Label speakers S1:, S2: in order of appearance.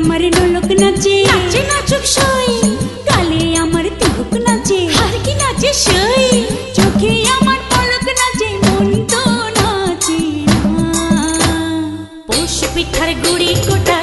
S1: আমার নলক নাচে। নাচে
S2: নাচুক সই।
S1: কালে আমার তিলক নাচে। আর কি নাচে সই। চোখে আমার পলক নাচে। মন তো নাচে না। পোষ
S2: পিঠার গুড়ি
S1: কোটা